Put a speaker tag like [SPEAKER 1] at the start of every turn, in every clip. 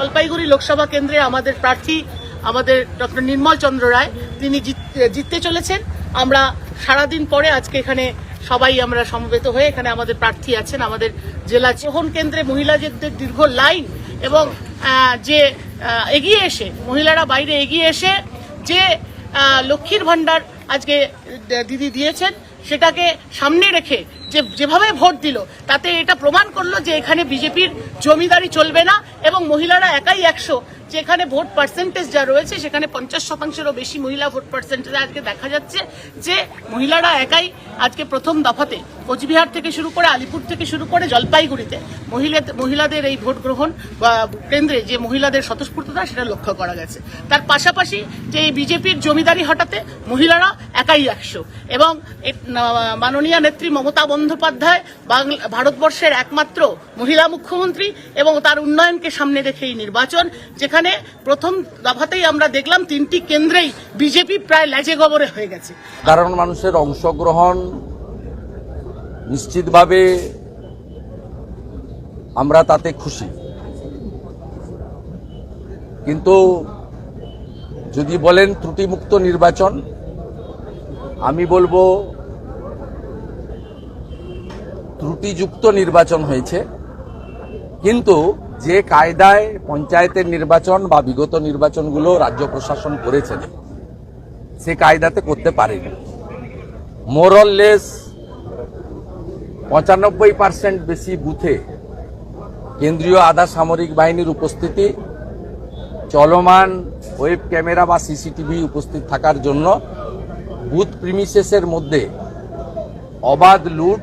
[SPEAKER 1] জলপাইগুড়ি লোকসভা কেন্দ্রে আমাদের প্রার্থী, আমাদের ডক্টর নির্মল চন্দ্র রায়, তিনি জিত- জিততে চলেছেন। আমরা সারাদিন পরে আজকে এখানে সবাই আমরা সমবেত হয়ে এখানে আমাদের প্রার্থী আছেন, আমাদের জেলা চোহন কেন্দ্রে মহিলাদের দীর্ঘ লাইন এবং যে এগিয়ে এসে, মহিলারা বাইরে এগিয়ে এসে যে লক্ষ্মীর ভাণ্ডার আজকে দিদি দিয়েছেন, সেটাকে সামনে রেখে যে, যেভাবে ভোট দিল, তাতে এটা প্রমাণ করল যে এখানে বিজেপির জমিদারি চলবে না এবং মহিলারা একাই একশো। যেখানে ভোট পার্সেন্টেজ যা রয়েছে, সেখানে পঞ্চাশ শতাংশেরও বেশি মহিলা ভোট পার্সেন্টেজ আজকে দেখা যাচ্ছে যে মহিলারা একাই আজকে প্রথম দফাতে কোচবিহার থেকে শুরু করে আলিপুর থেকে শুরু করে জলপাইগুড়িতে মহিলা মহিলাদের এই ভোট গ্রহণ বা কেন্দ্রে যে মহিলাদের স্বতঃস্ফূর্ততা, সেটা লক্ষ্য করা গেছে। তার পাশাপাশি যে এই বিজেপির জমিদারি হটাতে মহিলারা একাই একশো এবং মাননীয় নেত্রী মমতা বাংলা ভারতবর্ষের একমাত্র মহিলা মুখ্যমন্ত্রী এবং তার উন্নয়নকে সামনে রেখে এই নির্বাচন, যেখানে প্রথম দফাতেই আমরা দেখলাম তিনটি কেন্দ্রেই বিজেপি প্রায় লেজে গবরে হয়ে গেছে।
[SPEAKER 2] সাধারণ মানুষের অংশগ্রহণ নিশ্চিতভাবে আমরা তাতে খুশি। কিন্তু যদি বলেন ত্রুটিমুক্ত নির্বাচন, আমি বলব ত্রুটিযুক্ত নির্বাচন হয়েছে। কিন্তু যে কায়দায় পঞ্চায়েতের নির্বাচন বা বিগত নির্বাচনগুলো রাজ্য প্রশাসন করেছেন সে কায়দাতে করতে পারেনি। মোরললেস পঁচানব্বই পার্সেন্ট বেশি বুথে কেন্দ্রীয় আধা সামরিক বাহিনীর উপস্থিতি, চলমান ওয়েব ক্যামেরা বা সিসিটিভি উপস্থিত থাকার জন্য বুথ প্রিমিসেসের মধ্যে অবাধ লুট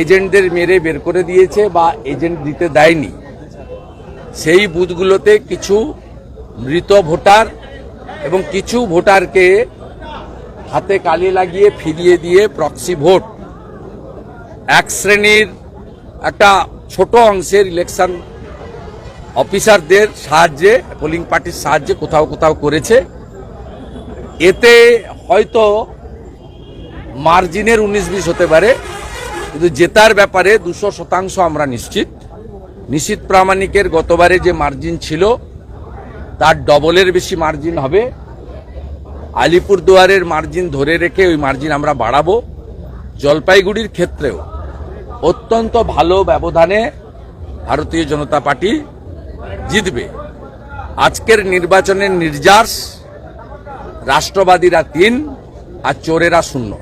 [SPEAKER 2] এজেন্টদের মেরে বের করে দিয়েছে বা এজেন্ট দিতে দেয়নি। সেই বুথগুলোতে কিছু মৃত ভোটার এবং কিছু ভোটারকে হাতে কালি লাগিয়ে ফিরিয়ে দিয়ে প্রক্সি ভোট এক শ্রেণির একটা ছোট অংশের ইলেকশন অফিসারদের সাহায্যে পোলিং পার্টির সাহায্যে কোথাও কোথাও করেছে। এতে হয়তো মার্জিনের উনিশ বিশ হতে পারে। কিন্তু জেতার ব্যাপারে দুশো শতাংশ আমরা নিশ্চিত। নিশ্চিত প্রামাণিকের গতবারে যে মার্জিন ছিল, তার ডবলের বেশি মার্জিন হবে। আলিপুরদুয়ারের মার্জিন ধরে রেখে ওই মার্জিন আমরা বাড়াবো। জলপাইগুড়ির ক্ষেত্রেও অত্যন্ত ভালো ব্যবধানে ভারতীয় জনতা পার্টি জিতবে। আজকের নির্বাচনের নির্যাস, রাষ্ট্রবাদীরা তিন আর চোরেরা শূন্য।